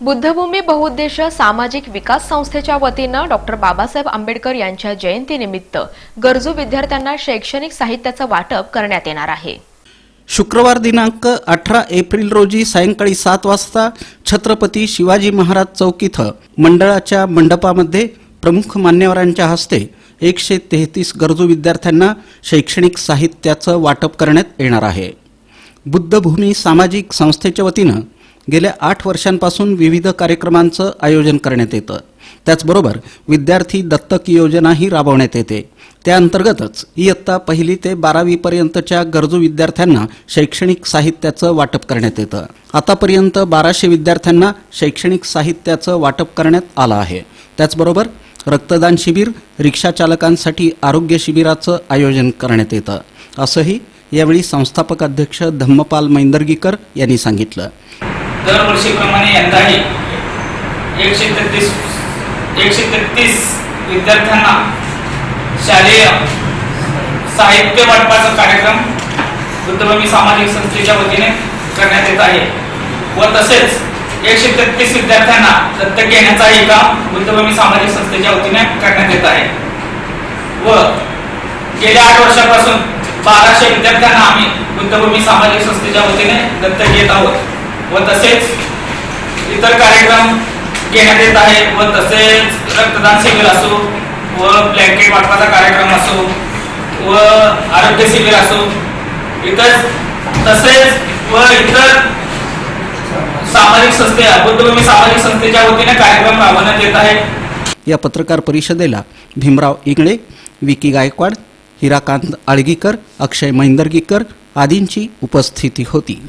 बुद्धभूमी बहुउद्देश सामाजिक विकास संस्थेच्या वतीनं डॉक्टर बाबासाहेब आंबेडकर यांच्या जयंतीनिमित्त गरजू विद्यार्थ्यांना शैक्षणिक साहित्याचं वाटप करण्यात येणार आहे. शुक्रवार दिनांक अठरा एप्रिल रोजी सायंकाळी सात वाजता छत्रपती शिवाजी महाराज चौक इथं मंडळाच्या मंडपामध्ये प्रमुख मान्यवरांच्या हस्ते एकशे तेहतीस गरजू विद्यार्थ्यांना शैक्षणिक साहित्याचं वाटप करण्यात येणार आहे. बुद्धभूमी सामाजिक संस्थेच्या वतीनं गेल्या आठ वर्षांपासून विविध कार्यक्रमांचं आयोजन करण्यात येतं. त्याचबरोबर विद्यार्थी दत्तक योजनाही राबवण्यात येते. त्याअंतर्गतच इयत्ता पहिली ते बारावीपर्यंतच्या गरजू विद्यार्थ्यांना शैक्षणिक साहित्याचं वाटप करण्यात येतं. आतापर्यंत बाराशे विद्यार्थ्यांना शैक्षणिक साहित्याचं वाटप करण्यात आलं आहे. त्याचबरोबर रक्तदान शिबिर रिक्षा चालकांसाठी आरोग्य शिबिराचं आयोजन करण्यात येतं. असंही यावेळी संस्थापक अध्यक्ष धम्मपाल मैंदर्गीकर यांनी सांगितलं. दरवर्षीप्रमाणे यंदाही एकशे तेहतीस एकशे तेहतीस विद्यार्थ्यांना शालेय साहित्य वाटपाचा कार्यक्रम बुद्धभूमी सामाजिक संस्थेच्या वतीने करण्यात येत आहे. व तसेच एकशे तेहतीस विद्यार्थ्यांना दत्तक घेण्याचाही काम बुद्धभूमी सामाजिक संस्थेच्या वतीने करण्यात येत आहे. व गेल्या आठ वर्षापासून बाराशे विद्यार्थ्यांना आम्ही बुद्धभूमी सामाजिक संस्थेच्या वतीने दत्तक घेत आहोत. व तसेच इतर कार्यक्रम घेण्यात येत आहे व तसेच रक्तदान शिबिर असो व ब्लँकेट वाटपाचा कार्यक्रम असो व आरोग्य शिबिर असो इतर तसेच व इतर सामाजिक संस्थे बुद्धभूमी सामाजिक संस्थेच्या वतीने कार्यक्रम राबवण्यात येत आहे. या पत्रकार परिषदेला भीमराव इंगळे विकी गायकवाड हिराकांत आळगीकर अक्षय मैंदर्गीकर आदींची उपस्थिती होती.